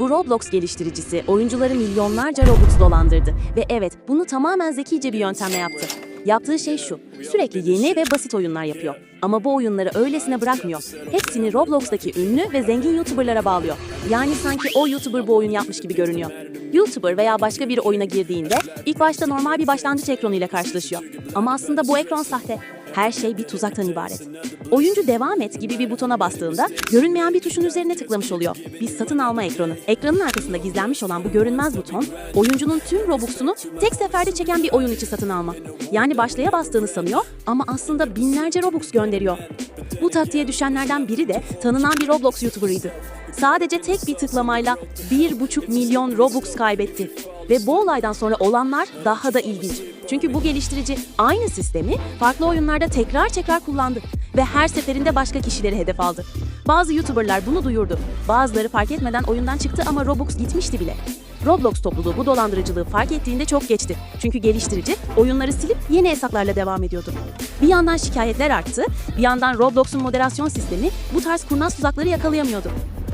Bu Roblox geliştiricisi oyuncuları milyonlarca Robux dolandırdı ve evet bunu tamamen zekice bir yöntemle yaptı. Yaptığı şey şu, sürekli yeni ve basit oyunlar yapıyor. Ama bu oyunları öylesine bırakmıyor. Hepsini Roblox'taki ünlü ve zengin YouTuber'lara bağlıyor. Yani sanki o YouTuber bu oyun yapmış gibi görünüyor. YouTuber veya başka bir oyuna girdiğinde ilk başta normal bir başlangıç ekranı ile karşılaşıyor. Ama aslında bu ekran sahte. Her şey bir tuzaktan ibaret. Oyuncu devam et gibi bir butona bastığında görünmeyen bir tuşun üzerine tıklamış oluyor. Bir satın alma ekranı. Ekranın arkasında gizlenmiş olan bu görünmez buton, oyuncunun tüm Robux'unu tek seferde çeken bir oyun içi satın alma. Yani başlaya bastığını sanıyor ama aslında binlerce Robux gönderiyor. Bu taktiğe düşenlerden biri de tanınan bir Roblox YouTuber'ıydı. Sadece tek bir tıklamayla 1,5 milyon Robux kaybetti. Ve bu olaydan sonra olanlar daha da ilginç. Çünkü bu geliştirici aynı sistemi farklı oyunlarda tekrar tekrar kullandı ve her seferinde başka kişileri hedef aldı. Bazı YouTuber'lar bunu duyurdu. Bazıları fark etmeden oyundan çıktı ama Robux gitmişti bile. Roblox topluluğu bu dolandırıcılığı fark ettiğinde çok geçti. Çünkü geliştirici oyunları silip yeni hesaplarla devam ediyordu. Bir yandan şikayetler arttı, bir yandan Roblox'un moderasyon sistemi bu tarz kurnaz tuzakları yakalayamıyordu.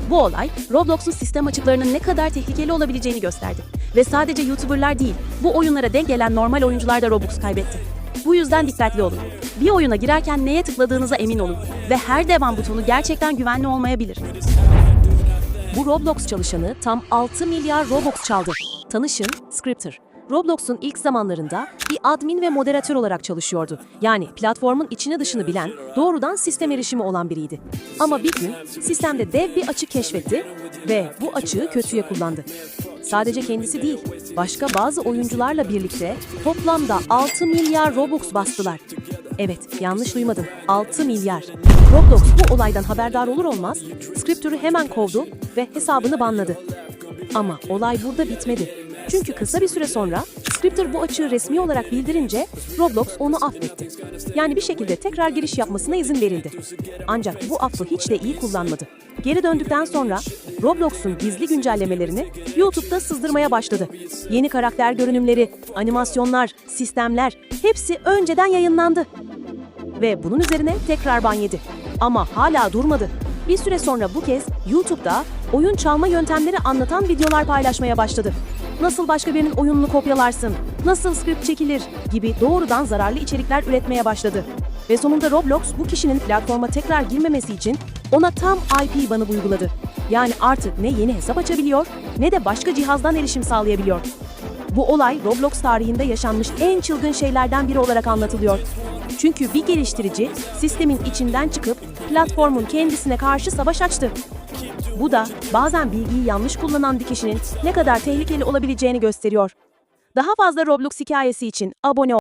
Bu olay Roblox'un sistem açıklarının ne kadar tehlikeli olabileceğini gösterdi. Ve sadece YouTuber'lar değil, bu oyunlara denk gelen normal oyuncular da Robux kaybetti. Bu yüzden dikkatli olun. Bir oyuna girerken neye tıkladığınıza emin olun ve her devam butonu gerçekten güvenli olmayabilir. Bu Roblox çalışanı tam 6 milyar Robux çaldı. Tanışın, Scripter. Roblox'un ilk zamanlarında bir admin ve moderatör olarak çalışıyordu. Yani platformun içini dışını bilen, doğrudan sistem erişimi olan biriydi. Ama bir gün sistemde dev bir açık keşfetti ve bu açığı kötüye kullandı. Sadece kendisi değil, başka bazı oyuncularla birlikte toplamda 6 milyar Robux bastılar. Evet, yanlış duymadın. 6 milyar. Roblox bu olaydan haberdar olur olmaz, Scripter'ı hemen kovdu ve hesabını banladı. Ama olay burada bitmedi. Çünkü kısa bir süre sonra Scripter bu açığı resmi olarak bildirince Roblox onu affetti. Yani bir şekilde tekrar giriş yapmasına izin verildi. Ancak bu affı hiç de iyi kullanmadı. Geri döndükten sonra Roblox'un gizli güncellemelerini YouTube'da sızdırmaya başladı. Yeni karakter görünümleri, animasyonlar, sistemler hepsi önceden yayınlandı. Ve bunun üzerine tekrar ban yedi. Ama hala durmadı. Bir süre sonra bu kez YouTube'da oyun çalma yöntemleri anlatan videolar paylaşmaya başladı. Nasıl başka birinin oyununu kopyalarsın, nasıl script çekilir gibi doğrudan zararlı içerikler üretmeye başladı. Ve sonunda Roblox bu kişinin platforma tekrar girmemesi için ona tam IP banı uyguladı. Yani artık ne yeni hesap açabiliyor ne de başka cihazdan erişim sağlayabiliyor. Bu olay Roblox tarihinde yaşanmış en çılgın şeylerden biri olarak anlatılıyor. Çünkü bir geliştirici sistemin içinden çıkıp platformun kendisine karşı savaş açtı. Bu da bazen bilgiyi yanlış kullanan bir kişinin ne kadar tehlikeli olabileceğini gösteriyor. Daha fazla Roblox hikayesi için abone ol.